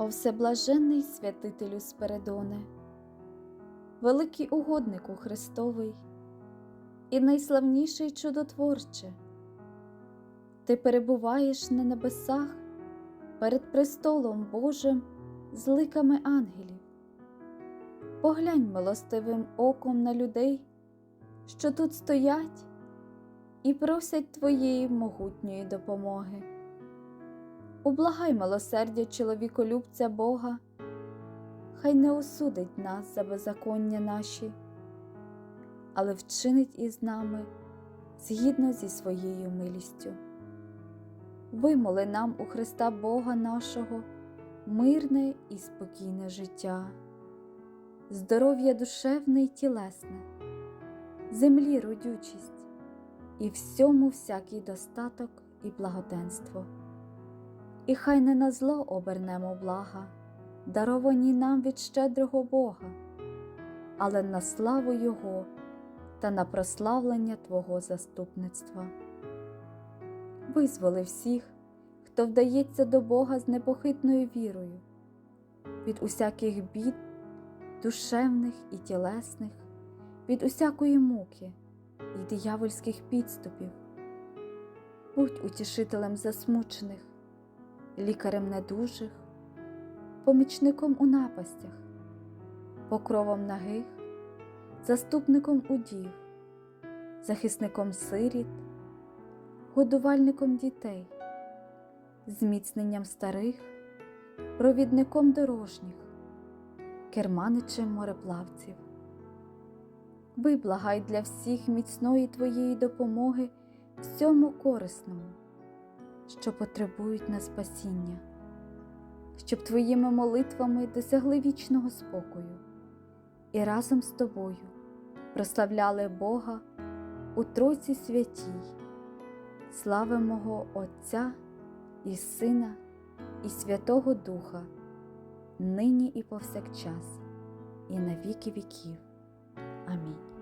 О всеблаженний святителю Спиридоне, великий угоднику Христовий і найславніший чудотворче, ти перебуваєш на небесах перед престолом Божим з ликами ангелів. Поглянь милостивим оком на людей, що тут стоять і просять твоєї могутньої допомоги. Ублагай милосердя чоловіколюбця Бога, хай не осудить нас за беззаконня наші, але вчинить із нами згідно зі своєю милістю. Вимоли нам у Христа Бога нашого мирне і спокійне життя, здоров'я душевне й тілесне, землі родючість і всьому всякий достаток і благоденство. І хай не на зло обернемо блага, даровані нам від щедрого Бога, але на славу Його та на прославлення Твого заступництва. Визволи всіх, хто вдається до Бога з непохитною вірою, від усяких бід, душевних і тілесних, від усякої муки і диявольських підступів. Будь утішителем засмучених, лікарем недужих, помічником у напастях, покровом нагих, заступником удів, захисником сиріт, годувальником дітей, зміцненням старих, провідником дорожніх, керманичем мореплавців. Виблагай для всіх міцної Твоєї допомоги всьому корисному, що потребують на спасіння, щоб Твоїми молитвами досягли вічного спокою і разом з Тобою прославляли Бога у Тройці святій, слави мого Отця і Сина, і Святого Духа, нині і повсякчас, і на віки віків. Амінь.